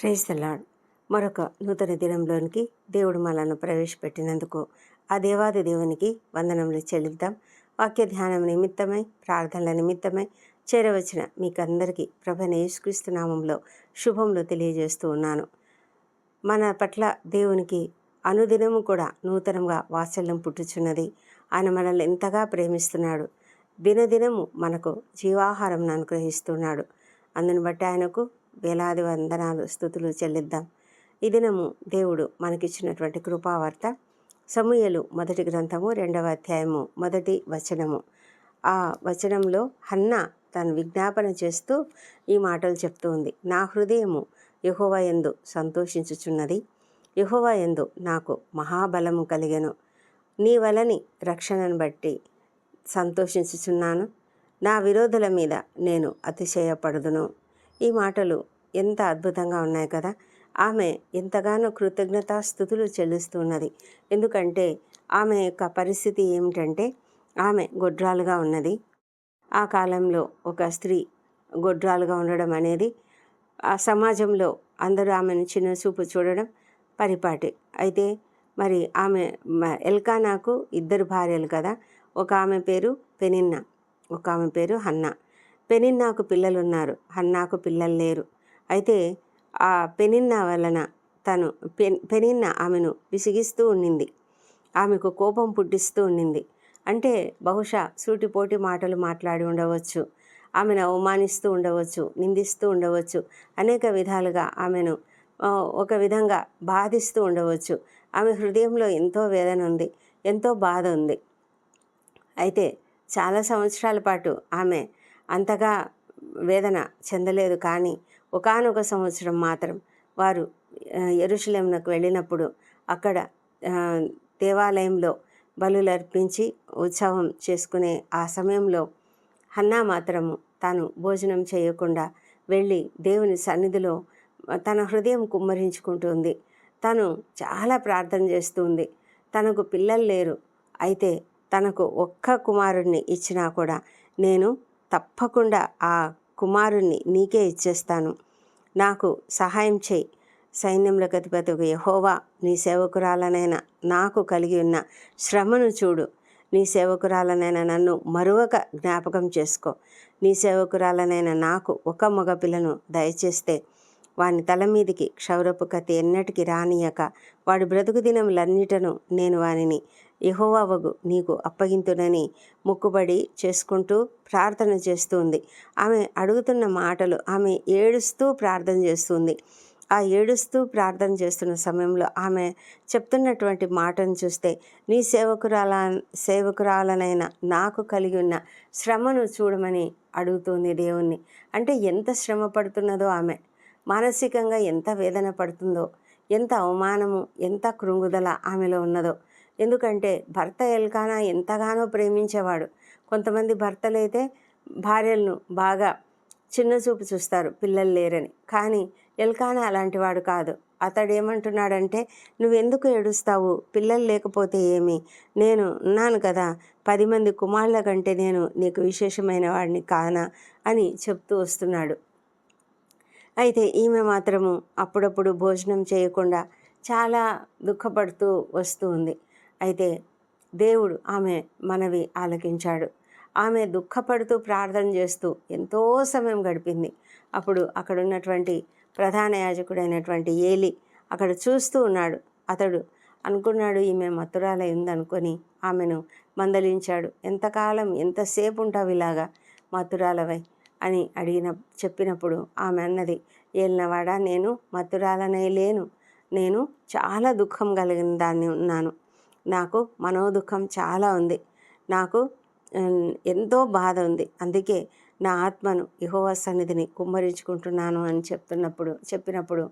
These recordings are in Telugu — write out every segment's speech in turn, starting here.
ప్రైజ్ ద లాడ్ మరొక నూతన దినంలోనికి దేవుడు మనల్ని ప్రవేశపెట్టినందుకు ఆ దేవాది దేవునికి వందనములు చెల్లిద్దాం. వాక్య ధ్యానం నిమిత్తమై ప్రార్థనల నిమిత్తమై చేరవచ్చిన మీకందరికీ ప్రభన యేసుక్రీస్తు నామంలో శుభములు తెలియజేస్తూ ఉన్నాను. మన పట్ల దేవునికి అనుదినము కూడా నూతనంగా వాత్సల్యం పుట్టుచున్నది. ఆయన మనల్ని ఎంతగా ప్రేమిస్తున్నాడు. దినదినము మనకు జీవాహారం అనుగ్రహిస్తున్నాడు. అందుని బట్టి ఆయనకు వేలాది వందనాలు స్థుతులు చెల్లిద్దాం. ఈ దినము దేవుడు మనకిచ్చినటువంటి కృపావార్త. సమూయలు మొదటి గ్రంథము రెండవ అధ్యాయము మొదటి వచనము. ఆ వచనంలో హన్న తను విజ్ఞాపన చేస్తూ ఈ మాటలు చెప్తూ ఉంది. నా హృదయము యహోవ ఎందు సంతోషించుచున్నది. యహోవ ఎందు నాకు మహాబలము కలిగను. నీ వలని రక్షణను బట్టి సంతోషించుచున్నాను. నా విరోధుల మీద నేను అతిశయపడుదును. ఈ మాటలు ఎంత అద్భుతంగా ఉన్నాయి కదా. ఆమె ఎంతగానో కృతజ్ఞతాస్థుతులు చెల్లిస్తున్నది ఎందుకంటే ఆమె యొక్క పరిస్థితి ఏమిటంటే ఆమె గొడ్రాలుగా ఉన్నది. ఆ కాలంలో ఒక స్త్రీ గొడ్రాలుగా ఉండడం అనేది ఆ సమాజంలో అందరూ ఆమెను చిన్న చూపు చూడడం పరిపాటి. అయితే మరి ఆమె ఎల్కా ఎల్కానాకు ఇద్దరు భార్యలు కదా. ఒక ఆమె పేరు పెనిన్న ఒక ఆమె పేరు హన్నా. పెనిన్నాకు పిల్లలు ఉన్నారు హన్నాకు పిల్లలు లేరు. అయితే ఆ పెనిన్న వలన తను పెన్ పెనిన్న ఆమెను విసిగిస్తూ ఉండింది. ఆమెకు కోపం పుట్టిస్తూ ఉండింది. అంటే బహుశా సూటిపోటి మాటలు మాట్లాడి ఉండవచ్చు ఆమెను అవమానిస్తూ ఉండవచ్చు నిందిస్తూ ఉండవచ్చు అనేక విధాలుగా ఆమెను ఒక విధంగా బాధిస్తూ ఉండవచ్చు. ఆమె హృదయంలో ఎంతో వేదన ఉంది ఎంతో బాధ ఉంది. అయితే చాలా సంవత్సరాల పాటు ఆమె అంతగా వేదన చెందలేదు. కానీ ఒకానొక సంవత్సరం మాత్రం వారు ఎరుషలేమునకు వెళ్ళినప్పుడు అక్కడ దేవాలయంలో బలులు అర్పించి ఉత్సవం చేసుకునే ఆ సమయంలో హన్నా మాత్రము తాను భోజనం చేయకుండా వెళ్ళి దేవుని సన్నిధిలో తన హృదయం కుమ్మరించుకుంటుంది. తను చాలా ప్రార్థన చేస్తుంది. తనకు పిల్లలు లేరు. అయితే తనకు ఒక్క కుమారుణ్ణి ఇచ్చినా కూడా నేను తప్పకుండా ఆ కుమారుణ్ణి నీకే ఇచ్చేస్తాను. నాకు సహాయం చేయి. సైన్యములకు అధిపతికి యహోవా నీ సేవకురాలనైనా నాకు కలిగి ఉన్న శ్రమను చూడు. నీ సేవకురాలనైనా నన్ను మరొక జ్ఞాపకం చేసుకో. నీ సేవకురాలనైనా నాకు ఒక మగపిల్లను దయచేస్తే వాని తల మీదికి క్షౌరపు కత్తి ఎన్నటికి రానియక వాడి బ్రతుకు దినములన్నిటను నేను వానిని యహోవావగు నీకు అప్పగింతునని మొక్కుబడి చేసుకుంటూ ప్రార్థన చేస్తుంది. ఆమె అడుగుతున్న మాటలు ఆమె ఏడుస్తూ ప్రార్థన చేస్తుంది. ఆ ఏడుస్తూ ప్రార్థన చేస్తున్న సమయంలో ఆమె చెప్తున్నటువంటి మాటను చూస్తే నీ సేవకురాల సేవకురాలనైన నాకు కలిగి ఉన్న శ్రమను చూడమని అడుగుతుంది దేవుణ్ణి. అంటే ఎంత శ్రమ పడుతున్నదో ఆమె. మానసికంగా ఎంత వేదన పడుతుందో ఎంత అవమానము ఎంత కృంగుదల ఆమెలో ఉన్నదో. ఎందుకంటే భర్త ఎల్కానా ఎంతగానో ప్రేమించేవాడు. కొంతమంది భర్తలైతే భార్యలను బాగా చిన్న చూపు చూస్తారు పిల్లలు లేరని. కానీ ఎల్కానా అలాంటి వాడు కాదు. అతడు ఏమంటున్నాడంటే నువ్వెందుకు ఏడుస్తావు? పిల్లలు లేకపోతే ఏమి? నేను ఉన్నాను కదా పది మంది కుమారుల కంటే నేను నీకు విశేషమైన వాడిని కానా? అని చెప్తూ వస్తున్నాడు. అయితే ఈమె మాత్రము అప్పుడప్పుడు భోజనం చేయకుండా చాలా దుఃఖపడుతూ వస్తూ ఉంది. అయితే దేవుడు ఆమె మనవి ఆలకించాడు. ఆమె దుఃఖపడుతూ ప్రార్థన చేస్తూ ఎంతో సమయం గడిపింది. అప్పుడు అక్కడ ఉన్నటువంటి ప్రధాన యాజకుడైనటువంటి ఏలి అక్కడ చూస్తూ ఉన్నాడు. అతడు అనుకున్నాడు ఈమె మత్తురాలై ఉందనుకొని ఆమెను మందలించాడు. ఎంతకాలం ఎంతసేపు ఉంటావు ఇలాగా మత్తురాలవై అని అడిగిన చెప్పినప్పుడు ఆమె అన్నది ఏలినవాడా నేను మత్తురాలనే లేను. నేను చాలా దుఃఖం కలిగిన దాన్ని ఉన్నాను. నాకు మనోదుఖం చాలా ఉంది. నాకు ఎంతో బాధ ఉంది. అందుకే నా ఆత్మను యెహోవా సన్నిధిని కుమ్మరించుకుంటున్నాను అని చెప్తున్నప్పుడు చెప్పినప్పుడు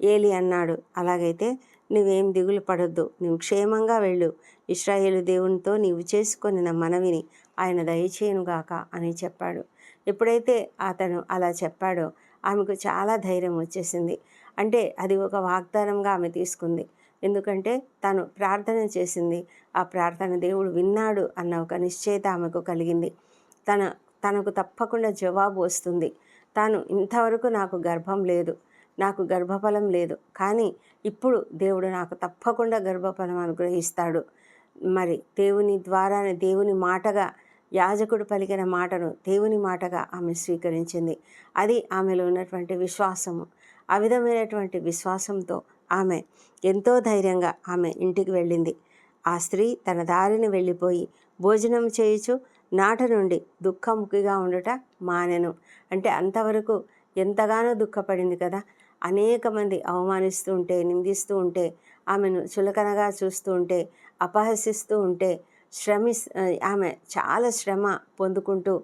ఏలి అన్నాడు. అలాగైతే నువ్వేం దిగులు పడొద్దు. నువ్వు క్షేమంగా వెళ్ళు. ఇస్రాయేలు దేవునితో నీవు చేసుకొని నా మనవిని ఆయన దయచేయునుగాక అని చెప్పాడు. ఎప్పుడైతే అతను అలా చెప్పాడో ఆమెకు చాలా ధైర్యం వచ్చేసింది. అంటే అది ఒక వాగ్దానంగా ఆమె తీసుకుంది. ఎందుకంటే తను ప్రార్థన చేసింది. ఆ ప్రార్థన దేవుడు విన్నాడు అన్న ఒక నిశ్చయత ఆమెకు కలిగింది. తన తనకు తప్పకుండా జవాబు వస్తుంది. తాను ఇంతవరకు నాకు గర్భం లేదు. నాకు గర్భఫలం లేదు. కానీ ఇప్పుడు దేవుడు నాకు తప్పకుండా గర్భఫలం అనుగ్రహిస్తాడు. మరి దేవుని ద్వారానే దేవుని మాటగా యాజకుడు పలికిన మాటను దేవుని మాటగా ఆమె స్వీకరించింది. అది ఆమెలో ఉన్నటువంటి విశ్వాసము. ఆ విధమైనటువంటి విశ్వాసంతో ఆమె ఎంతో ధైర్యంగా ఆమె ఇంటికి వెళ్ళింది. ఆ స్త్రీ తన దారిని వెళ్ళిపోయి భోజనం చేయుచు నాట నుండి దుఃఖముఖిగా ఉండుట మానెను. అంటే అంతవరకు ఎంతగానో దుఃఖపడింది కదా. అనేక మంది అవమానిస్తూ ఉంటే నిందిస్తూ ఉంటే ఆమెను చులకనగా చూస్తూ ఉంటే అపహసిస్తూ ఉంటే శ్రమి ఆమె చాలా శ్రమ పొందుకుంటూ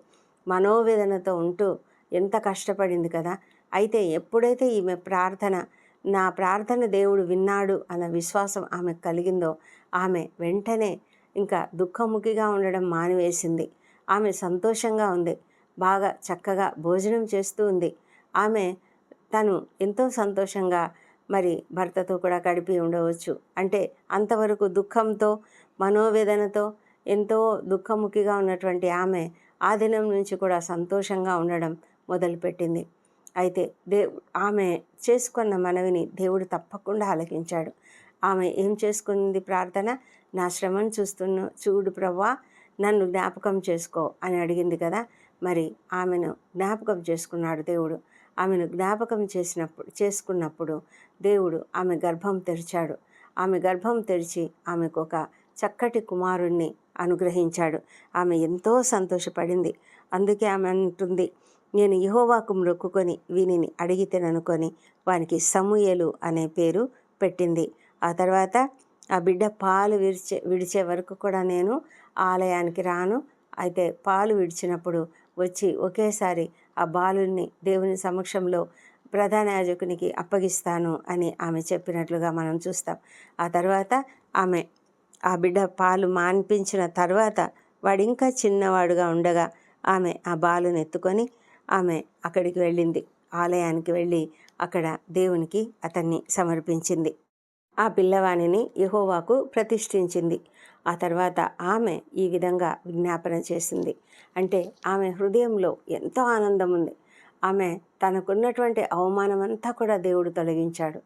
మనోవేదనతో ఉంటూ ఎంత కష్టపడింది కదా. అయితే ఎప్పుడైతే ఈమె ప్రార్థన నా ప్రార్థన దేవుడు విన్నాడు అన్న విశ్వాసం ఆమె కలిగిందో ఆమె వెంటనే ఇంకా దుఃఖముఖిగా ఉండడం మానివేసింది. ఆమె సంతోషంగా ఉంది. బాగా చక్కగా భోజనం చేస్తూ ఉంది. ఆమె తను ఎంతో సంతోషంగా మరి భర్తతో కూడా గడిపి ఉండవచ్చు. అంటే అంతవరకు దుఃఖంతో మనోవేదనతో ఎంతో దుఃఖముఖిగా ఉన్నటువంటి ఆమె ఆ దినం నుంచి కూడా సంతోషంగా ఉండడం మొదలుపెట్టింది. అయితే దే ఆమె చేసుకున్న మనవిని దేవుడు తప్పకుండా ఆలకించాడు. ఆమె ఏం చేసుకుంది ప్రార్థన? నా శ్రమను చూస్తున్న చూడు ప్రవ్వా నన్ను జ్ఞాపకం చేసుకో అని అడిగింది కదా? మరి ఆమెను జ్ఞాపకం చేసుకున్నాడు దేవుడు. ఆమెను జ్ఞాపకం చేసినప్పుడు చేసుకున్నప్పుడు దేవుడు ఆమె గర్భం తెరిచాడు. ఆమె గర్భం తెరిచి ఆమెకు ఒక చక్కటి కుమారుణ్ణి అనుగ్రహించాడు. ఆమె ఎంతో సంతోషపడింది. అందుకే ఆమె అంటుంది నేను యహోవాకు మ్రొక్కుకొని వీనిని అడిగితేననుకొని వానికి సమూయలు అనే పేరు పెట్టింది. ఆ తర్వాత ఆ బిడ్డ పాలు విడిచే విడిచే వరకు కూడా నేను ఆలయానికి రాను. అయితే పాలు విడిచినప్పుడు వచ్చి ఒకేసారి ఆ బాలుని దేవుని సమక్షంలో ప్రధాన యాజకునికి అప్పగిస్తాను అని ఆమె చెప్పినట్లుగా మనం చూస్తాం. ఆ తర్వాత ఆమె ఆ బిడ్డ పాలు మాన్పించిన తర్వాత వాడు ఇంకా చిన్నవాడుగా ఉండగా ఆమె ఆ బాలుని ఎత్తుకొని ఆమె అక్కడికి వెళ్ళింది. ఆలయానికి వెళ్ళి అక్కడ దేవునికి అతన్ని సమర్పించింది. ఆ పిల్లవాణిని యహోవాకు ప్రతిష్ఠించింది. ఆ తర్వాత ఆమె ఈ విధంగా విజ్ఞాపన చేసింది. అంటే ఆమె హృదయంలో ఎంతో ఆనందం ఉంది. ఆమె తనకున్నటువంటి అవమానం అంతా కూడా దేవుడు తొలగించాడు.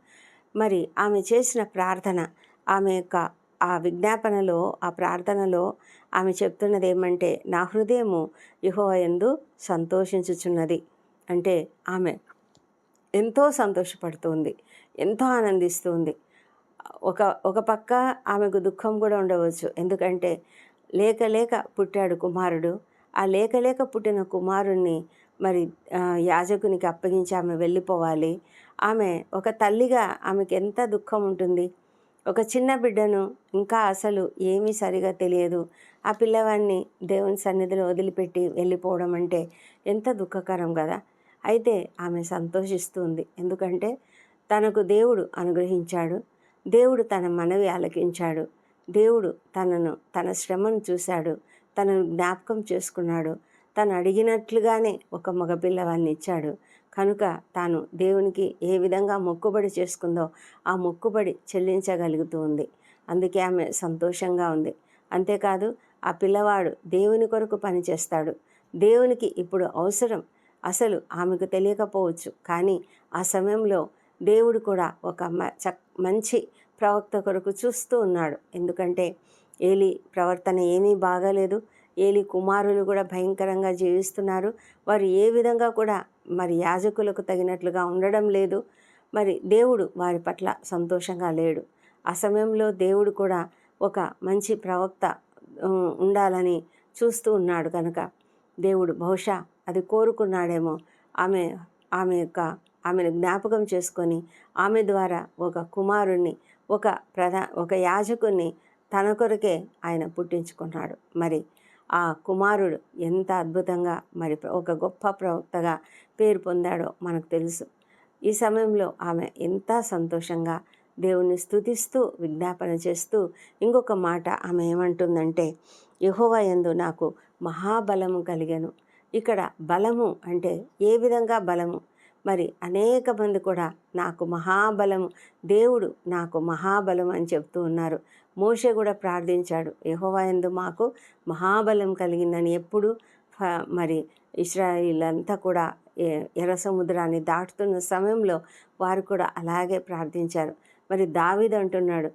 మరి ఆమె చేసిన ప్రార్థన ఆమె యొక్క ఆ విజ్ఞాపనలో ఆ ప్రార్థనలో ఆమె చెప్తున్నది ఏమంటే నా హృదయము యుహో ఎందు సంతోషించుచున్నది. అంటే ఆమె ఎంతో సంతోషపడుతుంది ఎంతో ఆనందిస్తుంది. ఒక ఒక పక్క ఆమెకు దుఃఖం కూడా ఉండవచ్చు. ఎందుకంటే లేక లేక పుట్టాడు కుమారుడు. ఆ లేక లేక పుట్టిన కుమారుణ్ణి మరి యాజకునికి అప్పగించి ఆమె వెళ్ళిపోవాలి. ఆమె ఒక తల్లిగా ఆమెకి ఎంత దుఃఖం ఉంటుంది? ఒక చిన్న బిడ్డను ఇంకా అసలు ఏమీ సరిగా తెలియదు. ఆ పిల్లవాడిని దేవుని సన్నిధిలో వదిలిపెట్టి వెళ్ళిపోవడం అంటే ఎంత దుఃఖకరం కదా. అయితే ఆమె సంతోషిస్తుంది. ఎందుకంటే తనకు దేవుడు అనుగ్రహించాడు. దేవుడు తన మనవి ఆలకించాడు. దేవుడు తనను తన శ్రమను చూశాడు. తనను జ్ఞాపకం చేసుకున్నాడు. తను అడిగినట్లుగానే ఒక మగపిల్లవాడిని ఇచ్చాడు. కనుక తాను దేవునికి ఏ విధంగా మొక్కుబడి చేసుకుందో ఆ మొక్కుబడి చెల్లించగలుగుతూ ఉంది అందుకే ఆమె సంతోషంగా ఉంది. అంతేకాదు ఆ పిల్లవాడు దేవుని కొరకు పనిచేస్తాడు దేవునికి ఇప్పుడు అవసరం అసలు ఆమెకు తెలియకపోవచ్చు. కానీ ఆ సమయంలో దేవుడు కూడా ఒక మంచి ప్రవక్త కొరకు చూస్తూ ఉన్నాడు. ఎందుకంటే ఏలి ప్రవర్తన ఏమీ బాగాలేదు. ఏలి కుమారులు కూడా భయంకరంగా జీవిస్తున్నారు. వారు ఏ విధంగా కూడా మరి యాజకులకు తగినట్లుగా ఉండడం లేదు. మరి దేవుడు వారి పట్ల సంతోషంగా లేడు. ఆ సమయంలో దేవుడు కూడా ఒక మంచి ప్రవక్త ఉండాలని చూస్తూ ఉన్నాడు కనుక దేవుడు బహుశా అది కోరుకున్నాడేమో. ఆమె ఆమె యొక్క ఆమెను జ్ఞాపకం చేసుకొని ఆమె ద్వారా ఒక కుమారుణ్ణి ఒక ప్రధా ఒక యాజకుని తన కొరకే ఆయన పుట్టించుకున్నాడు. మరి ఆ కుమారుడు ఎంత అద్భుతంగా మరి ఒక గొప్ప ప్రవక్తగా పేరు పొందాడో మనకు తెలుసు. ఈ సమయంలో ఆమె ఎంత సంతోషంగా దేవుని స్థుతిస్తూ విజ్ఞాపన చేస్తూ ఇంకొక మాట ఆమె ఏమంటుందంటే యహోవ ఎందు నాకు మహాబలము కలిగను. ఇక్కడ బలము అంటే ఏ విధంగా బలము? మరి అనేక మంది కూడా నాకు మహాబలము దేవుడు నాకు మహాబలం అని చెప్తూ ఉన్నారు. మోషే కూడా ప్రార్థించాడు యహోవా ఎందు మాకు మహాబలం కలిగిందని ఎప్పుడు మరి ఇస్రాయిల్ అంతా కూడా ఎర్ర సముద్రాన్ని దాటుతున్న సమయంలో వారు కూడా అలాగే ప్రార్థించారు. మరి దావీదు అంటున్నాడు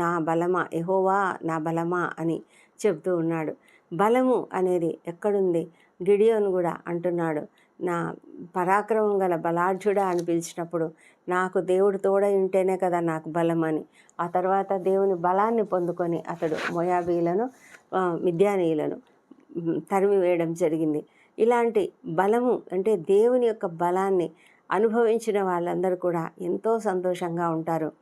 నా బలమా ఎహోవా నా బలమా అని చెబుతూ ఉన్నాడు. బలము అనేది ఎక్కడుంది? గిడియోను కూడా అంటున్నాడు. నా పరాక్రమం గల బలార్జుడా అని పిలిచినప్పుడు నాకు దేవుడు తోడై ఉంటేనే కదా నాకు బలం అని. ఆ తర్వాత దేవుని బలాన్ని పొందుకొని అతడు మొయాబీలను మిద్యానీయులను తరిమి వేయడం జరిగింది. ఇలాంటి బలము అంటే దేవుని యొక్క బలాన్ని అనుభవించిన వాళ్ళందరూ కూడా ఎంతో సంతోషంగా ఉంటారు.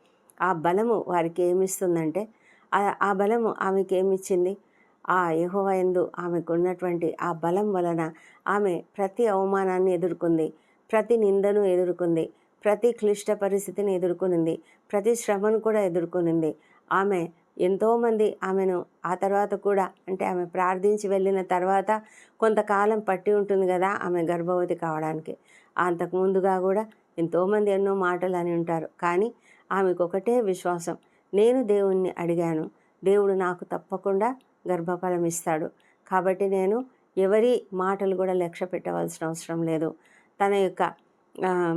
ఆ బలము వారికి ఏమిస్తుందంటే ఆ- ఆ బలము ఆమెకి ఏమిచ్చింది ఆ యెహోవా ఆమెకున్నటువంటి ఆ బలం వలన ఆమె ప్రతి అవమానాన్ని ఎదుర్కొంది ప్రతి నిందను ఎదుర్కొంది ప్రతి క్లిష్ట పరిస్థితిని ఎదుర్కొనింది ప్రతి శ్రమను కూడా ఎదుర్కొనింది. ఆమె ఎంతోమంది ఆమెను ఆ తర్వాత కూడా అంటే ఆమె ప్రార్థించి వెళ్ళిన తర్వాత కొంతకాలం పట్టి ఉంటుంది కదా ఆమె గర్భవతి కావడానికి. అంతకు ముందుగా కూడా ఎంతోమంది ఎన్నో మాటలు అని ఉంటారు. కానీ ఆమెకు ఒకటే విశ్వాసం నేను దేవుణ్ణి అడిగాను దేవుడు నాకు తప్పకుండా గర్భఫలం ఇస్తాడు. కాబట్టి నేను ఎవరి మాటలు కూడా లక్ష్య పెట్టవలసిన అవసరం లేదు. తన యొక్క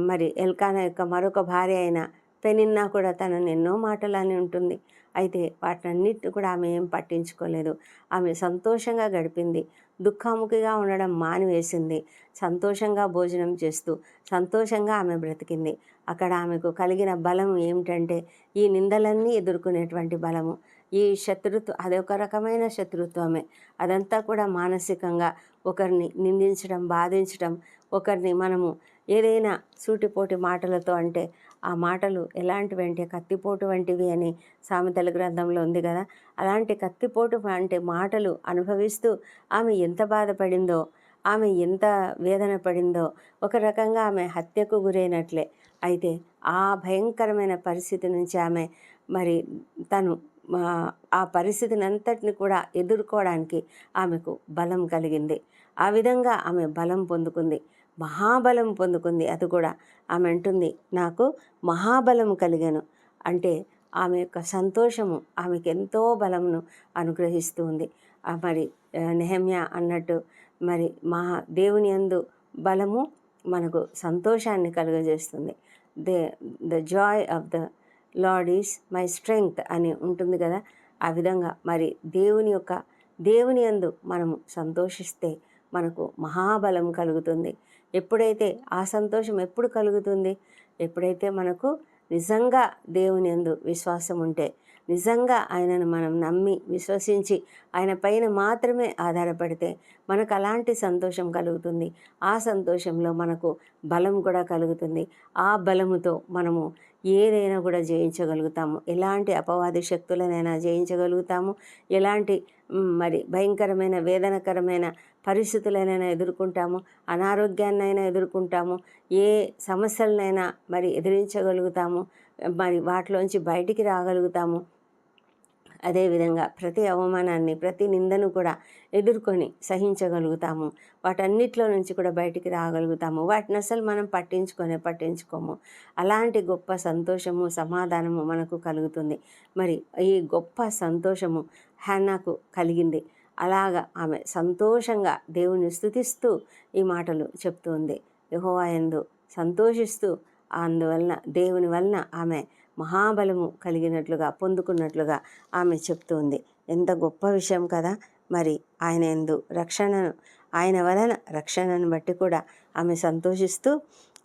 మరి ఎల్కానా యొక్క మరొక భార్య అయిన పెనిన్నా కూడా తనను ఎన్నో మాటలు అని ఉంటుంది. అయితే వాటన్నిటిని కూడా ఆమె ఏం పట్టించుకోలేదు. ఆమె సంతోషంగా గడిపింది. దుఃఖముఖిగా ఉండడం మానివేసింది. సంతోషంగా భోజనం చేస్తూ సంతోషంగా ఆమె బ్రతికింది. అక్కడ ఆమెకు కలిగిన బలం ఏమిటంటే ఈ నిందలన్నీ ఎదుర్కొనేటువంటి బలము. ఈ శత్రుత్వం అదొక రకమైన శత్రుత్వమే. అదంతా కూడా మానసికంగా ఒకరిని నిందించడం బాధించడం ఒకరిని మనము ఏదైనా సూటిపోటి మాటలతో అంటే ఆ మాటలు ఎలాంటివి అంటే కత్తిపోటు వంటివి అని సామెతల గ్రంథంలో ఉంది కదా. అలాంటి కత్తిపోటు అంటే మాటలు అనుభవిస్తూ ఆమె ఎంత బాధపడిందో ఆమె ఎంత వేదన పడిందో ఒక రకంగా ఆమె హత్యకు గురైనట్లే. అయితే ఆ భయంకరమైన పరిస్థితి నుంచి ఆమె మరి తను ఆ, ఆ పరిస్థితిని అంతటిని కూడా ఎదుర్కోవడానికి ఆమెకు బలం కలిగింది. ఆ విధంగా ఆమె బలం పొందుకుంది. మహాబలం పొందుకుంది. అది కూడా ఆమె అంటుంది నాకు మహాబలం కలిగాను. అంటే ఆమె యొక్క సంతోషము ఆమెకు ఎంతో బలమును అనుగ్రహిస్తూ ఉంది. మరి నెహమ్య నెహమ్యా అన్నట్టు మరి మహా దేవుని యందు బలము మనకు సంతోషాన్ని కలుగజేస్తుంది. They the joy of the Lord is my strength అని ఉంటుంది కదా? ఆ విధంగా మరి దేవుని యొక్క దేవుని యందు మనము సంతోషిస్తే మనకు మహాబలం కలుగుతుంది. ఎప్పుడైతే ఆ సంతోషం ఎప్పుడు కలుగుతుంది? ఎప్పుడైతే మనకు నిజంగా దేవుని యందు విశ్వాసం ఉంటే నిజంగా ఆయనను మనం నమ్మి విశ్వసించి ఆయన పైన మాత్రమే ఆధారపడితే మనకు అలాంటి సంతోషం కలుగుతుంది. ఆ సంతోషంలో మనకు బలం కూడా కలుగుతుంది. ఆ బలముతో మనము ఏదైనా కూడా జయించగలుగుతాము. ఎలాంటి అపవాది శక్తులనైనా జయించగలుగుతాము. ఎలాంటి మరి భయంకరమైన వేదనకరమైన పరిస్థితులనైనా ఎదుర్కొంటాము. అనారోగ్యాన్నైనా ఎదుర్కొంటాము. ఏ సమస్యలనైనా మరి ఎదిరించగలుగుతాము. మరి వాటిలోంచి బయటికి రాగలుగుతాము. అదేవిధంగా ప్రతి అవమానాన్ని ప్రతి నిందను కూడా ఎదుర్కొని సహించగలుగుతాము. వాటన్నిటిలో నుంచి కూడా బయటికి రాగలుగుతాము. వాటిని అసలు మనం పట్టించుకొనే పట్టించుకోము. అలాంటి గొప్ప సంతోషము సమాధానము మనకు కలుగుతుంది. మరి ఈ గొప్ప సంతోషము హ్యాన్నాకు కలిగింది. అలాగా ఆమె సంతోషంగా దేవుని స్థుతిస్తూ ఈ మాటలు చెప్తుంది ఎందు సంతోషిస్తూ అందువలన దేవుని వలన ఆమె మహాబలము కలిగినట్లుగా పొందుకున్నట్లుగా ఆమె చెప్తుంది. ఎంత గొప్ప విషయం కదా! మరి ఆయన ఎందు రక్షణను ఆయన వలన రక్షణను బట్టి కూడా ఆమె సంతోషిస్తూ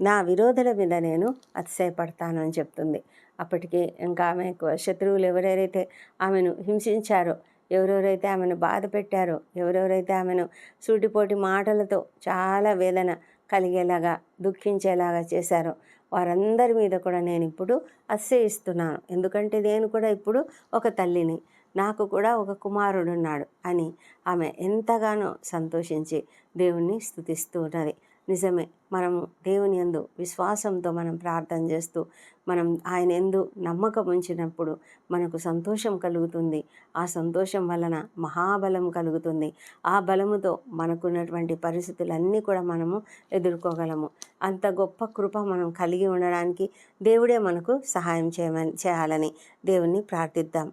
నా విరోధుల మీద నేను అతిశయపడతాను అని చెప్తుంది. అప్పటికి ఇంకా ఆమె శత్రువులు ఎవరెవరైతే ఆమెను హింసించారో ఎవరెవరైతే ఆమెను బాధ పెట్టారో ఎవరెవరైతే ఆమెను సూటిపోటి మాటలతో చాలా వేదన కలిగేలాగా దుఃఖించేలాగా చేశారో వారందరి మీద కూడా నేను ఇప్పుడు అశ్చయిస్తున్నాను ఎందుకంటే నేను కూడా ఇప్పుడు ఒక తల్లిని నాకు కూడా ఒక కుమారుడున్నాడు అని ఆమె ఎంతగానో సంతోషించి దేవుణ్ణి స్థుతిస్తూ ఉన్నది. నిజమే. మనము దేవుని యందు విశ్వాసంతో మనం ప్రార్థన చేస్తూ మనం ఆయన ఎందు నమ్మకం ఉంచినప్పుడు మనకు సంతోషం కలుగుతుంది. ఆ సంతోషం వలన మహాబలం కలుగుతుంది. ఆ బలముతో మనకున్నటువంటి పరిస్థితులన్నీ కూడా మనము ఎదుర్కోగలము. అంత గొప్ప కృప మనం కలిగి ఉండడానికి దేవుడే మనకు సహాయం చేయమని చేయాలని దేవుణ్ణి ప్రార్థిద్దాం.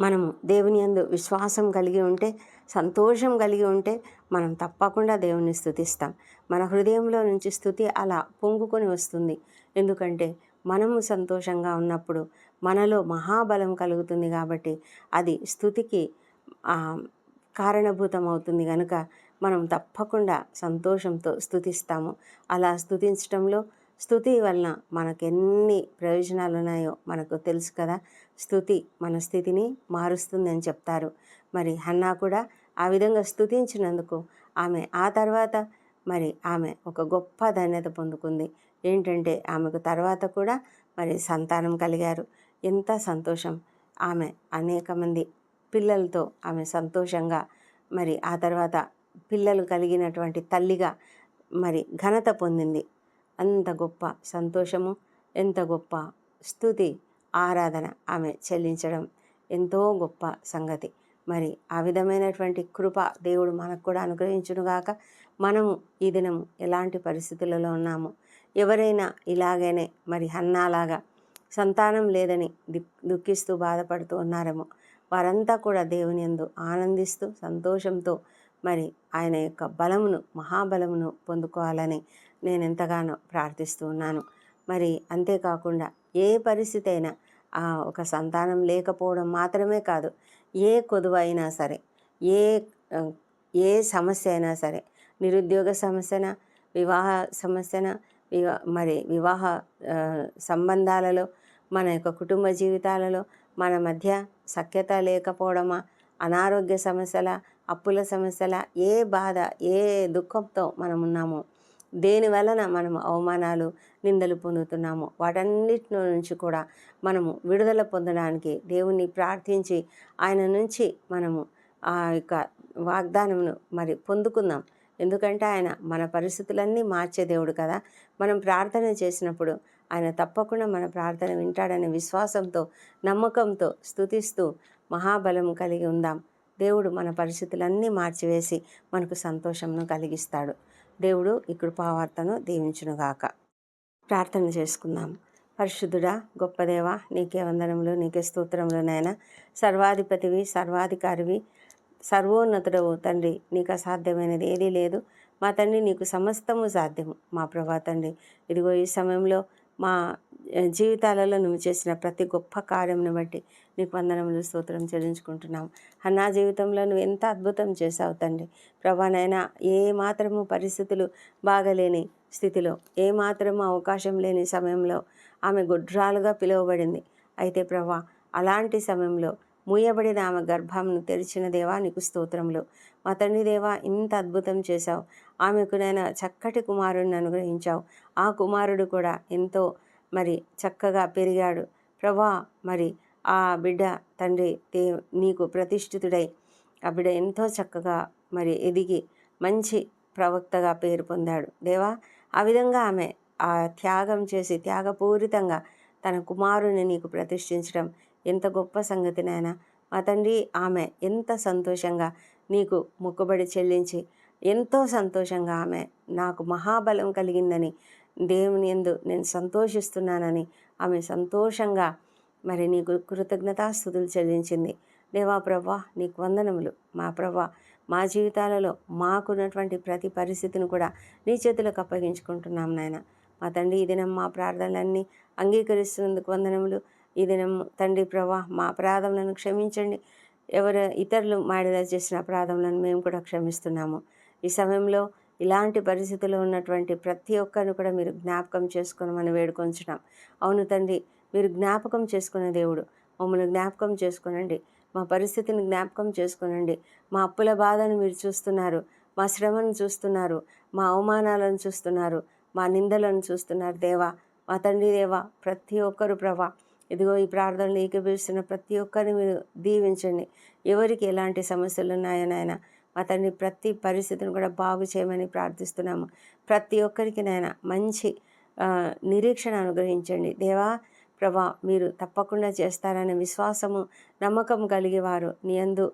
మనము దేవుని యందు విశ్వాసం కలిగి ఉంటే సంతోషం కలిగి ఉంటే మనం తప్పకుండా దేవుని స్థుతిస్తాం. మన హృదయంలో నుంచి స్థుతి అలా పొంగుకొని వస్తుంది. ఎందుకంటే మనము సంతోషంగా ఉన్నప్పుడు మనలో మహాబలం కలుగుతుంది కాబట్టి అది స్థుతికి కారణభూతం అవుతుంది కనుక మనం తప్పకుండా సంతోషంతో స్థుతిస్తాము. అలా స్థుతించడంలో స్థుతి వలన మనకు ఎన్ని ప్రయోజనాలు ఉన్నాయో మనకు తెలుసు కదా. స్థుతి మన స్థితిని మారుస్తుంది అని చెప్తారు. మరి హన్నా కూడా ఆ విధంగా స్థుతించినందుకు ఆమె ఆ తర్వాత మరి ఆమె ఒక గొప్ప ధన్యత పొందుకుంది. ఏంటంటే ఆమెకు తర్వాత కూడా మరి సంతానం కలిగారు. ఎంత సంతోషం. ఆమె అనేక మంది పిల్లలతో ఆమె సంతోషంగా మరి ఆ తర్వాత పిల్లలు కలిగినటువంటి తల్లిగా మరి ఘనత పొందింది. అంత గొప్ప సంతోషము ఎంత గొప్ప స్థుతి ఆరాధన ఆమె చెల్లించడం ఎంతో గొప్ప సంగతి. మరి ఆ విధమైనటువంటి కృప దేవుడు మనకు కూడా అనుగ్రహించునుగాక. మనము ఈ దినం ఎలాంటి పరిస్థితులలో ఉన్నాము ఎవరైనా ఇలాగనే మరి హన్నాలాగా సంతానం లేదని దుఃఖిస్తూ బాధపడుతూ ఉన్నారేమో వారంతా కూడా దేవుని ఎందు ఆనందిస్తూ సంతోషంతో మరి ఆయన యొక్క బలమును మహాబలమును పొందుకోవాలని నేను ఎంతగానో ప్రార్థిస్తూ ఉన్నాను. మరి అంతేకాకుండా ఏ పరిస్థితి అయినా ఒక సంతానం లేకపోవడం మాత్రమే కాదు ఏ కొదువ అయినా సరే ఏ ఏ సమస్య అయినా సరే నిరుద్యోగ సమస్యన వివాహ సమస్యన వివా మరి వివాహ సంబంధాలలో మన యొక్క కుటుంబ జీవితాలలో మన మధ్య సఖ్యత లేకపోవడమా అనారోగ్య సమస్యల అప్పుల సమస్యల ఏ బాధ ఏ దుఃఖంతో మనం ఉన్నామో దేని వలన మనం అవమానాలు నిందలు పొందుతున్నామో వాటన్నిటి నుంచి కూడా మనము విడుదల పొందడానికి దేవుణ్ణి ప్రార్థించి ఆయన నుంచి మనము ఆ యొక్క వాగ్దానమును మరి పొందుకుందాం. ఎందుకంటే ఆయన మన పరిస్థితులన్నీ మార్చే దేవుడు కదా. మనం ప్రార్థన చేసినప్పుడు ఆయన తప్పకుండా మన ప్రార్థన వింటాడనే విశ్వాసంతో నమ్మకంతో స్థుతిస్తూ మహాబలం కలిగి ఉందాం. దేవుడు మన పరిస్థితులన్నీ మార్చివేసి మనకు సంతోషంను కలిగిస్తాడు. దేవుడు ఇక్కడ పావార్తను దీవించునుగాక. ప్రార్థన చేసుకుందాం. పరిశుద్ధుడా గొప్పదేవ నీకే వందనములు నీకే స్తోత్రములు నాయన. సర్వాధిపతివి సర్వాధికారివి సర్వోన్నతుడవు తండ్రి నీకు అసాధ్యమైనది ఏదీ లేదు. మా తండ్రి నీకు సమస్తము సాధ్యము. మా ప్రభా తండ్రి ఇదిగో ఈ సమయంలో మా జీవితాలలో నువ్వు చేసిన ప్రతి గొప్ప కార్యంను బట్టి నీకు వందనములు స్తోత్రం చెల్లించుకుంటున్నాం. అన్న జీవితంలో నువ్వు ఎంత అద్భుతం చేసావు తండ్రి. ప్రభానైనా ఏ మాత్రము పరిస్థితులు బాగలేని స్థితిలో ఏ మాత్రము అవకాశం లేని సమయంలో ఆమె గుడ్రాలుగా పిలువబడింది. అయితే ప్రభా అలాంటి సమయంలో మూయబడిన ఆమె గర్భంను తెరిచిన దేవా నీకు స్తోత్రములు. మా తండ్రి దేవా ఇంత అద్భుతం చేశావు. ఆమెకు నేను చక్కటి కుమారుడిని అనుగ్రహించావు. ఆ కుమారుడు కూడా ఎంతో మరి చక్కగా పెరిగాడు. ప్రభా మరి ఆ బిడ్డ తండ్రి దే నీకు ప్రతిష్ఠితుడై. ఆ బిడ్డ ఎంతో చక్కగా మరి ఎదిగి మంచి ప్రవక్తగా పేరు పొందాడు. దేవా ఆ విధంగా ఆమె ఆ త్యాగం చేసి త్యాగపూరితంగా తన కుమారుని నీకు ప్రతిష్ఠించడం ఎంత గొప్ప సంగతినైనా మా తండ్రి ఆమె ఎంత సంతోషంగా నీకు మొక్కుబడి చెల్లించి ఎంతో సంతోషంగా ఆమె నాకు మహాబలం కలిగిందని దేవుని ఎందు నేను సంతోషిస్తున్నానని ఆమె సంతోషంగా మరి నీకు కృతజ్ఞతాస్థుతులు చెల్లించింది. దేవా ప్రభా నీకు వందనములు. మా ప్రభా మా జీవితాలలో మాకున్నటువంటి ప్రతి పరిస్థితిని కూడా నీ చేతులకు అప్పగించుకుంటున్నాం నాయన. మా తండ్రి ఈ దినం మా ప్రార్థనలన్నీ అంగీకరిస్తున్నందుకు వందనములు. ఈ దినం తండ్రి ప్రభా మా అపరాధములను క్షమించండి. ఎవరు ఇతరులు మాడిదా చేసిన అపరాధములను మేము కూడా క్షమిస్తున్నాము. ఈ సమయంలో ఇలాంటి పరిస్థితుల్లో ఉన్నటువంటి ప్రతి ఒక్కరిని కూడా మీరు జ్ఞాపకం చేసుకోనమని వేడుకొంచున్నాం. అవును తండ్రి మీరు జ్ఞాపకం చేసుకునే దేవుడు. మమ్మల్ని జ్ఞాపకం చేసుకునండి. మా పరిస్థితిని జ్ఞాపకం చేసుకునండి. మా అప్పుల బాధను మీరు చూస్తున్నారు. మా శ్రమను చూస్తున్నారు. మా అవమానాలను చూస్తున్నారు. మా నిందలను చూస్తున్నారు. దేవా మా తండ్రి దేవా ప్రతి ఒక్కరు ప్రభా ఇదిగో ఈ ప్రార్థనలు ఏకీభవిస్తున్న ప్రతి ఒక్కరిని మీరు దీవించండి. ఎవరికి ఎలాంటి సమస్యలు ఉన్నాయో నాయన అతన్ని ప్రతి పరిస్థితిని కూడా బాగు చేయమని ప్రార్థిస్తున్నాము. ప్రతి ఒక్కరికి నాయన మంచి నిరీక్షణ అనుగ్రహించండి. దేవా ప్రభా మీరు తప్పకుండా చేస్తారనే విశ్వాసము నమ్మకం కలిగేవారు వారు. నియందు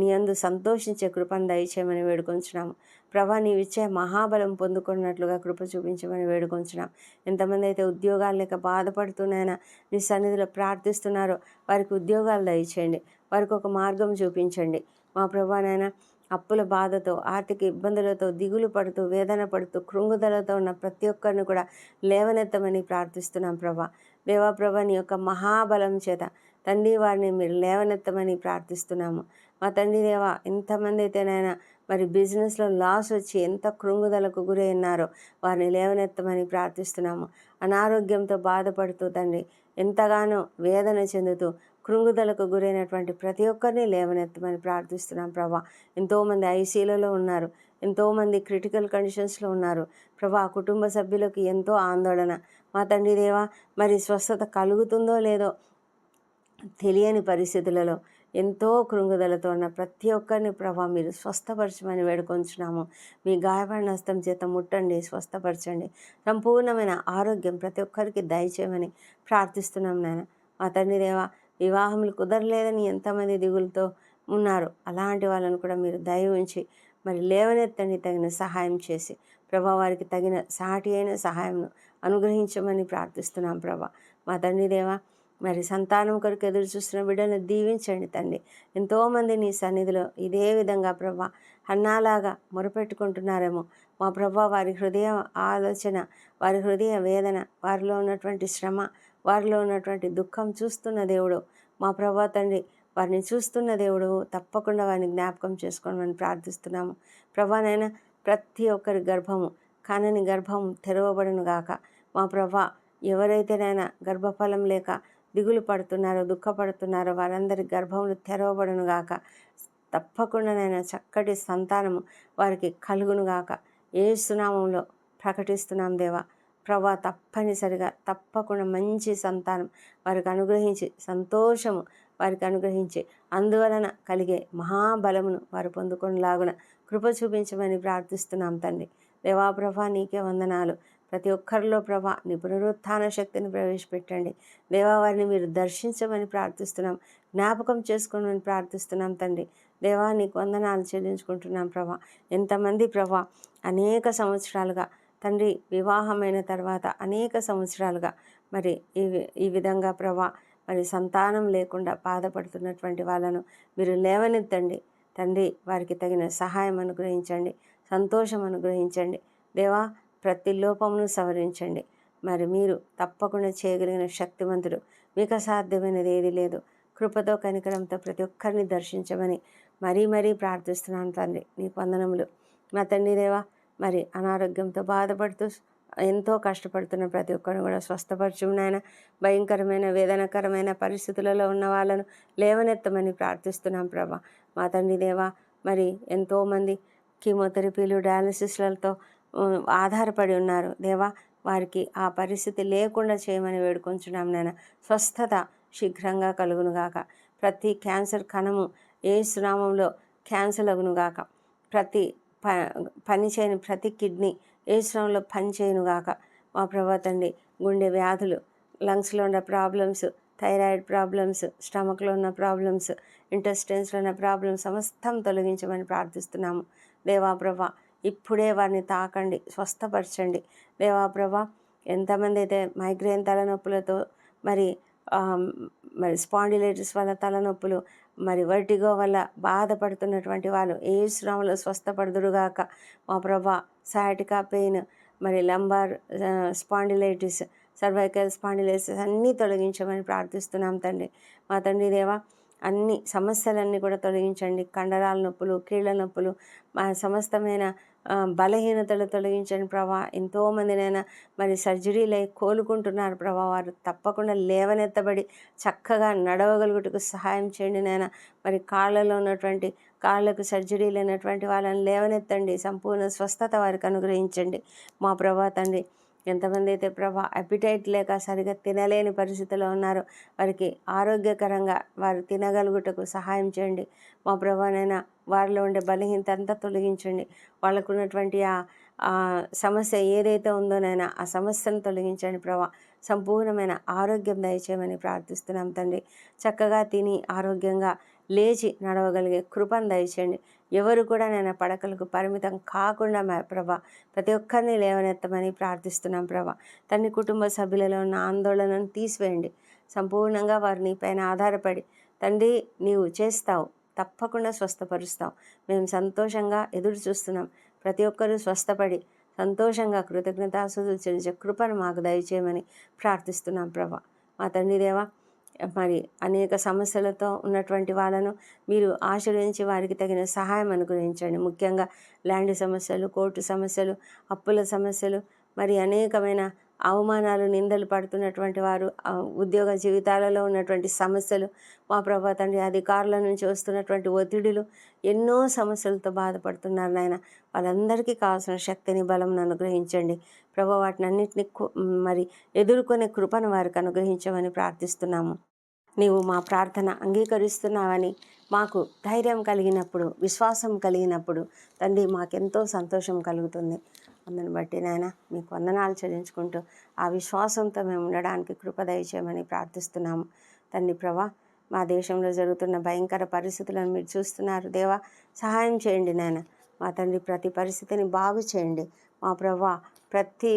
నీ సంతోషించే కృపను దయచేయమని వేడుకొంచున్నాము. ప్రభా నీవిచ్చే మహాబలం పొందుకున్నట్లుగా కృప చూపించమని వేడుకొంచున్నాం ఎంతమంది అయితే ఉద్యోగాలు లేక బాధపడుతున్నాయన నీ సన్నిధిలో ప్రార్థిస్తున్నారో వారికి ఉద్యోగాలు దయచేయండి. వారికి ఒక మార్గం చూపించండి. మా ప్రభానైనా అప్పుల బాధతో ఆర్థిక ఇబ్బందులతో దిగులు పడుతూ వేదన పడుతూ కృంగుదలతో ఉన్న ప్రతి ఒక్కరిని కూడా లేవనెత్తమని ప్రార్థిస్తున్నాం ప్రభా. దేవా ప్రభా నీ యొక్క మహాబలం చేత తండ్రి వారిని మీరు లేవనెత్తమని ప్రార్థిస్తున్నాము. మా తండ్రి దేవా ఎంతమంది అయితేనైనా మరి బిజినెస్లో లాస్ వచ్చి ఎంత కృంగుదలకు గురి ఉన్నారో వారిని లేవనెత్తమని ప్రార్థిస్తున్నాము. అనారోగ్యంతో బాధపడుతూ తండ్రి ఎంతగానో వేదన చెందుతూ కృంగుదలకు గురైనటువంటి ప్రతి ఒక్కరిని లేవనెత్తమని ప్రార్థిస్తున్నాం ప్రభా. ఎంతోమంది ఐసీలలో ఉన్నారు. ఎంతోమంది క్రిటికల్ కండిషన్స్లో ఉన్నారు. ప్రభా కుటుంబ సభ్యులకు ఎంతో ఆందోళన. మా తండ్రి దేవా మరి స్వస్థత కలుగుతుందో లేదో తెలియని పరిస్థితులలో ఎంతో కృంగుదలతో ఉన్న ప్రతి ఒక్కరిని ప్రభా మీరు స్వస్థపరచమని వేడుకొంచున్నాము. మీ గాయపడిన హస్తం చేత ముట్టండి స్వస్థపరచండి. సంపూర్ణమైన ఆరోగ్యం ప్రతి ఒక్కరికి దయచేయమని ప్రార్థిస్తున్నాం నాయన. మా తండ్రి దేవా వివాహములు కుదరలేదని ఎంతమంది దిగులతో ఉన్నారు. అలాంటి వాళ్ళను కూడా మీరు దయ ఉంచి మరి లేవనెత్తండి తగిన సహాయం చేసి ప్రభా వారికి తగిన సాటి అయిన సహాయంను అనుగ్రహించమని ప్రార్థిస్తున్నాం ప్రభా. మా తండ్రి దేవా మరి సంతానం కొరకు ఎదురు చూస్తున్న బిడ్డలను దీవించండి తండ్రి. ఎంతోమంది నీ సన్నిధిలో ఇదే విధంగా ప్రభా అన్నాలాగా మొరపెట్టుకుంటున్నారేమో. మా ప్రభా వారి హృదయ ఆలోచన వారి హృదయ వేదన వారిలో ఉన్నటువంటి శ్రమ వారిలో ఉన్నటువంటి దుఃఖం చూస్తున్న దేవుడు మా ప్రభా తండ్రి వారిని చూస్తున్న దేవుడు తప్పకుండా వారిని జ్ఞాపకం చేసుకోమని ప్రార్థిస్తున్నాము. ప్రభానైనా ప్రతి ఒక్కరి గర్భము కనని గర్భం తెరవబడును గాక. మా ప్రభా ఎవరైతేనైనా గర్భఫలం లేక దిగులు పడుతున్నారో దుఃఖపడుతున్నారో వారందరి గర్భములు తెరవబడును గాక. తప్పకుండానైనా చక్కటి సంతానము వారికి కలుగును గాక. ఏ సునామంలో ప్రకటిస్తున్నాం దేవా. ప్రభా తప్పనిసరిగా తప్పకుండా మంచి సంతానం వారికి అనుగ్రహించి సంతోషము వారికి అనుగ్రహించి అందువలన కలిగే మహాబలమును వారు పొందుకునేలాగున కృప చూపించమని ప్రార్థిస్తున్నాం తండ్రి. దేవాప్రభా నీకే వందనాలు. ప్రతి ఒక్కరిలో ప్రభా నీ పునరుత్థాన శక్తిని ప్రవేశపెట్టండి. దేవా వారిని మీరు దర్శించమని ప్రార్థిస్తున్నాం. జ్ఞాపకం చేసుకోమని ప్రార్థిస్తున్నాం తండ్రి. దేవా నీకు వందనాలు చెల్లించుకుంటున్నాం ప్రభా. ఎంతమంది ప్రభా అనేక సంవత్సరాలుగా తండ్రి వివాహమైన తర్వాత అనేక సంవత్సరాలుగా మరి ఈ ఈ విధంగా ప్రభా మరి సంతానం లేకుండా బాధపడుతున్నటువంటి వాళ్ళను మీరు లేవనెత్తండి. తండ్రి వారికి తగిన సహాయం అనుగ్రహించండి. సంతోషం అనుగ్రహించండి. దేవా ప్రతి లోపమును సవరించండి. మరి మీరు తప్పకుండా చేయగలిగిన శక్తివంతుడు. మీకు అసాధ్యమైనది ఏది లేదు. కృపతో కనికరంతో ప్రతి ఒక్కరిని దర్శించమని మరీ మరీ ప్రార్థిస్తున్నాను తండ్రి. నీకు వందనములు. మా తండ్రి దేవా మరి అనారోగ్యంతో బాధపడుతూ ఎంతో కష్టపడుతున్న ప్రతి ఒక్కరిని కూడా స్వస్థపరచు నాయన. భయంకరమైన వేదనకరమైన పరిస్థితులలో ఉన్న వాళ్ళను లేవనెత్తమని ప్రార్థిస్తున్నాం ప్రభా. మా తండ్రి దేవా మరి ఎంతోమంది కీమోథెరపీలు డయాలసిస్లతో ఆధారపడి ఉన్నారు. దేవా వారికి ఆ పరిస్థితి లేకుండా చేయమని వేడుకొంచున్నాం నాయన. స్వస్థత శీఘ్రంగా కలుగునుగాక ప్రతి క్యాన్సర్ కణము ఏ సునామంలో క్యాన్సర్ అగునుగాక ప్రతి ప పని చేయని ప్రతి కిడ్నీ ఏ శ్రమంలో పని చేయనుగాక మా ప్రభా తండ్రి గుండె వ్యాధులు లంగ్స్లో ఉన్న ప్రాబ్లమ్స్ థైరాయిడ్ ప్రాబ్లమ్స్ స్టమక్లో ఉన్న ప్రాబ్లమ్స్ ఇంటెస్టైన్స్లో ఉన్న ప్రాబ్లమ్స్ సమస్తం తొలగించమని ప్రార్థిస్తున్నాము. దేవాప్రభ ఇప్పుడే వారిని తాకండి స్వస్థపరచండి. దేవాప్రభ ఎంతమంది అయితే మైగ్రేన్ తలనొప్పులతో మరి మరి స్పాండిలైటిస్ వల్ల తలనొప్పులు మరి వర్టిగో వల్ల బాధపడుతున్నటువంటి వాళ్ళు ఏ శ్రమలు స్వస్థపడుదురుగాక మా ప్రభా సాటికా పెయిన్ మరి లంబార్ స్పాండిలైటిస్ సర్వైకల్ స్పాండిలైటిస్ అన్నీ తొలగించమని ప్రార్థిస్తున్నాం తండ్రి. మా తండ్రి దేవా అన్ని సమస్యలన్నీ కూడా తొలగించండి. కండరాల నొప్పులు కీళ్ళ నొప్పులు మా సమస్తమైన బలహీనతలు తొలగించండి ప్రభా. ఎంతోమందినైనా మరి సర్జరీలై కోలుకుంటున్నారు ప్రభా. వారు తప్పకుండా లేవనెత్తబడి చక్కగా నడవగలుగుటకు సహాయం చేయండి నాయన. మరి కాళ్ళలో ఉన్నటువంటి కాళ్ళకు సర్జరీలు అయినటువంటి వాళ్ళని లేవనెత్తండి. సంపూర్ణ స్వస్థత వారికి అనుగ్రహించండి. మా ప్రభా తండ్రి ఎంతమంది అయితే ప్రభా అపిటైట్ లేక సరిగా తినలేని పరిస్థితిలో ఉన్నారో వారికి ఆరోగ్యకరంగా వారు తినగలుగుటకు సహాయం చేయండి. మా ప్రభానైనా వారిలో ఉండే బలహీనత అంతా తొలగించండి. వాళ్ళకు ఉన్నటువంటి ఆ సమస్య ఏదైతే ఉందోనైనా ఆ సమస్యను తొలగించండి ప్రభా. సంపూర్ణమైన ఆరోగ్యం దయచేయమని ప్రార్థిస్తున్నాం తండ్రి. చక్కగా తిని ఆరోగ్యంగా లేచి నడవగలిగే కృపను దయచేయండి. ఎవరు కూడా నేను పడకలకు పరిమితం కాకుండా మా ప్రభా ప్రతి ఒక్కరిని లేవనెత్తమని ప్రార్థిస్తున్నాం ప్రభా. తన్ని కుటుంబ సభ్యులలో ఉన్న ఆందోళనను తీసివేయండి. సంపూర్ణంగా వారిని పైన ఆధారపడి తండ్రి నీవు చేస్తావు. తప్పకుండా స్వస్థపరుస్తావు. మేము సంతోషంగా ఎదురు చూస్తున్నాం. ప్రతి ఒక్కరూ స్వస్థపడి సంతోషంగా కృతజ్ఞతాసులు చెల్లించే కృపను మాకు దయచేయమని ప్రార్థిస్తున్నాం ప్రభా. మా తండ్రి దేవా మరి అనేక సమస్యలతో ఉన్నటువంటి వాళ్ళను మీరు ఆశ్రయించి వారికి తగిన సహాయం అనుగ్రహించండి. ముఖ్యంగా ల్యాండ్ సమస్యలు కోర్టు సమస్యలు అప్పుల సమస్యలు మరి అనేకమైన అవమానాలు నిందలు పడుతున్నటువంటి వారు ఉద్యోగ జీవితాలలో ఉన్నటువంటి సమస్యలు మా ప్రభా తండ్రి అధికారుల నుంచి వస్తున్నటువంటి ఒత్తిడులు ఎన్నో సమస్యలతో బాధపడుతున్నారు నాయన. వాళ్ళందరికీ కావాల్సిన శక్తిని బలం అనుగ్రహించండి. ప్రభా వాటిని అన్నింటినీ మరి ఎదుర్కొనే కృపను వారికి అనుగ్రహించమని ప్రార్థిస్తున్నాము. నీవు మా ప్రార్థన అంగీకరిస్తున్నావని మాకు ధైర్యం కలిగినప్పుడు విశ్వాసం కలిగినప్పుడు తండ్రి మాకెంతో సంతోషం కలుగుతుంది. అందుని బట్టి నాయన మీకు వందనాలు చెల్లించుకుంటూ ఆ విశ్వాసంతో మేము ఉండడానికి కృపదయచేయమని ప్రార్థిస్తున్నాము. తండ్రి ప్రభా మా దేశంలో జరుగుతున్న భయంకర పరిస్థితులను మీరు చూస్తున్నారు. దేవా సహాయం చేయండి నాయన. మా తండ్రి ప్రతి పరిస్థితిని బాగు చేయండి. మా ప్రభా ప్రతి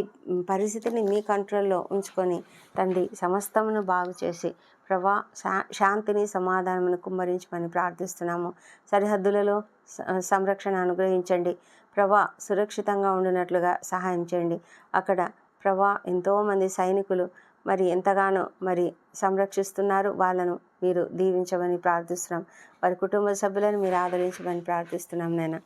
పరిస్థితిని మీ కంట్రోల్లో ఉంచుకొని తండ్రి సమస్తమును బాగు చేసి ప్రభా శా శాంతిని సమాధానమును కుమ్మరించమని ప్రార్థిస్తున్నాము. సరిహద్దులలో సంరక్షణ అనుగ్రహించండి. ప్రభా సురక్షితంగా ఉండినట్లుగా సహాయం చేయండి. అక్కడ ప్రభా ఎంతోమంది సైనికులు మరి ఎంతగానో మరి సంరక్షిస్తున్నారు. వాళ్ళను మీరు దీవించమని ప్రార్థిస్తున్నాం. వారి కుటుంబ సభ్యులను మీరు ఆదరించమని ప్రార్థిస్తున్నాం నేను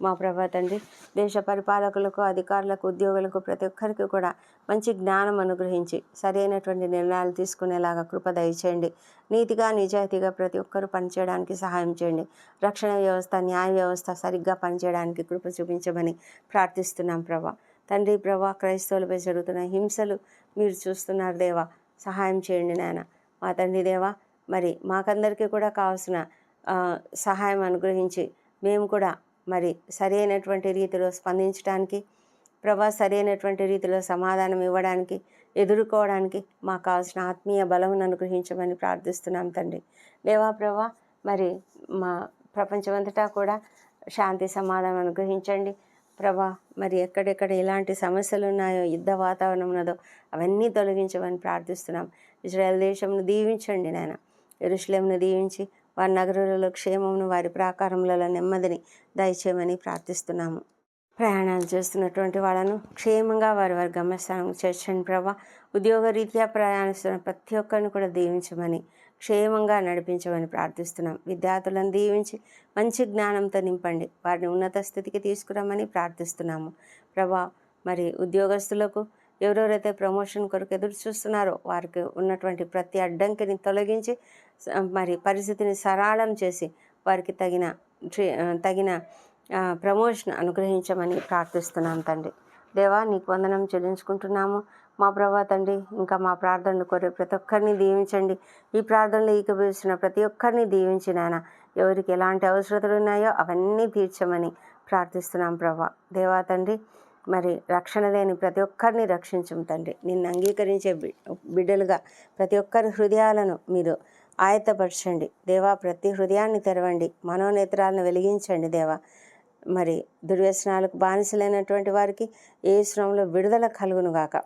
మా ప్రభా తండ్రి దేశ పరిపాలకులకు అధికారులకు ఉద్యోగులకు ప్రతి ఒక్కరికి కూడా మంచి జ్ఞానం అనుగ్రహించి సరైనటువంటి నిర్ణయాలు తీసుకునేలాగా కృప దయచేయండి. నీతిగా నిజాయితీగా ప్రతి ఒక్కరూ పనిచేయడానికి సహాయం చేయండి. రక్షణ వ్యవస్థ న్యాయ వ్యవస్థ సరిగ్గా పనిచేయడానికి కృప చూపించమని ప్రార్థిస్తున్నాం ప్రభా. తండ్రి ప్రభా క్రైస్తవులపై జరుగుతున్న హింసలు మీరు చూస్తున్నారు దేవా. సహాయం చేయండి నాయన. మా తండ్రి దేవా మరి మాకందరికీ కూడా కావాల్సిన సహాయం అనుగ్రహించి మేము కూడా మరి సరైనటువంటి రీతిలో స్పందించడానికి ప్రభా సరైనటువంటి రీతిలో సమాధానం ఇవ్వడానికి ఎదుర్కోవడానికి మాకు కావాల్సిన ఆత్మీయ బలమును అనుగ్రహించమని ప్రార్థిస్తున్నాం తండ్రి. దేవా ప్రభా? మరి మా ప్రపంచమంతటా కూడా శాంతి సమాధానం అనుగ్రహించండి. ప్రభా మరి ఎక్కడెక్కడ ఎలాంటి సమస్యలు ఉన్నాయో యుద్ధ వాతావరణం ఉన్నదో అవన్నీ తొలగించమని ప్రార్థిస్తున్నాం. ఇజ్రాయెల్ దేశంను దీవించండి నాయన. ఎరుషులేమును దీవించి వారి నగరులలో క్షేమమును వారి ప్రాకారములలో నెమ్మదిని దయచేయమని ప్రార్థిస్తున్నాము. ప్రయాణాలు చేస్తున్నటువంటి వాళ్ళను క్షేమంగా వారి వారి గమ్యస్థానం చేర్చండి ప్రభా. ఉద్యోగ రీత్యా ప్రయాణిస్తున్న ప్రతి ఒక్కరిని కూడా దీవించమని క్షేమంగా నడిపించమని ప్రార్థిస్తున్నాం. విద్యార్థులను దీవించి మంచి జ్ఞానంతో నింపండి. వారిని ఉన్నత స్థితికి తీసుకురామని ప్రార్థిస్తున్నాము. ప్రభా మరి ఉద్యోగస్తులకు ఎవరెవరైతే ప్రమోషన్ కొరకు ఎదురు చూస్తున్నారో వారికి ఉన్నటువంటి ప్రతి అడ్డంకిని తొలగించి మరి పరిస్థితిని సరళం చేసి వారికి తగిన తగిన ప్రమోషన్ అనుగ్రహించమని ప్రార్థిస్తున్నాం తండ్రి. దేవా నీకు వందనం చెల్లించుకుంటున్నాము. మా ప్రభా తండ్రి ఇంకా మా ప్రార్థనలు కోరే ప్రతి ఒక్కరిని దీవించండి. ఈ ప్రార్థనలు ఈకపిస్తున్న ప్రతి ఒక్కరిని దీవించి నాయన ఎవరికి ఎలాంటి అవసరతలు ఉన్నాయో అవన్నీ తీర్చమని ప్రార్థిస్తున్నాం ప్రభా. దేవా తండ్రి మరి రక్షణ లేని ప్రతి ఒక్కరిని రక్షించం తండ్రి. నిన్ను అంగీకరించే బిడ్డలుగా ప్రతి ఒక్కరి హృదయాలను మీరు ఆయత్తపరచండి. దేవా ప్రతి హృదయాన్ని తెరవండి. మనోనేత్రాలను వెలిగించండి దేవా. మరి దుర్వ్యసనాలకు బానిసలైనటువంటి వారికి ఏ శ్రమంలో విడుదల కలుగునుగాక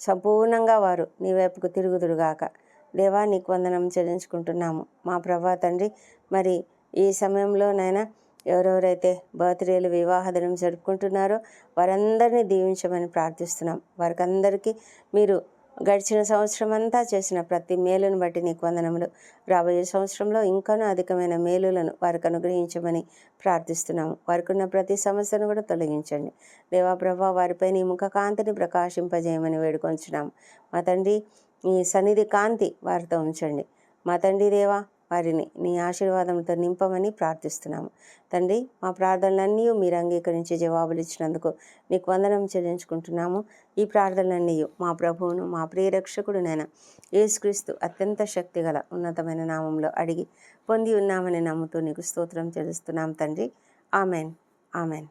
సంపూర్ణంగా వారు నీ వైపుకు తిరుగుదురుగాక దేవా నీకు వందనం చెల్లించుకుంటున్నాము. మా ప్రభా తండ్రి మరి ఈ సమయంలోనైనా ఎవరెవరైతే బర్త్డేలు వివాహ దినం జరుపుకుంటున్నారో వారందరినీ దీవించమని ప్రార్థిస్తున్నాం. వారికందరికీ మీరు గడిచిన సంవత్సరం అంతా చేసిన ప్రతి మేలును బట్టి నీకు వందనములు. రాబోయే సంవత్సరంలో ఇంకానూ అధికమైన మేలులను వారికి అనుగ్రహించమని ప్రార్థిస్తున్నాము. వారికి ఉన్న ప్రతి సమస్యను కూడా తొలగించండి. దేవాప్రభ వారిపై నీ ముఖ కాంతిని ప్రకాశింపజేయమని వేడుకొంచున్నాము. మా తండ్రి ఈ సన్నిధి కాంతి వారితో ఉంచండి. మా తండ్రి దేవా వారిని నీ ఆశీర్వాదంతో నింపమని ప్రార్థిస్తున్నాము. తండ్రి మా ప్రార్థనలన్నీ మీరు అంగీకరించి జవాబులు ఇచ్చినందుకు నీకు వందనం చెల్లించుకుంటున్నాము. ఈ ప్రార్థనలన్నీ మా ప్రభువును మా ప్రియరక్షకుడు నేను యేసుక్రీస్తు అత్యంత శక్తిగల ఉన్నతమైన నామంలో అడిగి పొంది ఉన్నామని నమ్ముతూ నీకు స్తోత్రం చెల్లిస్తున్నాం తండ్రి. ఆమెన్. ఆమెన్.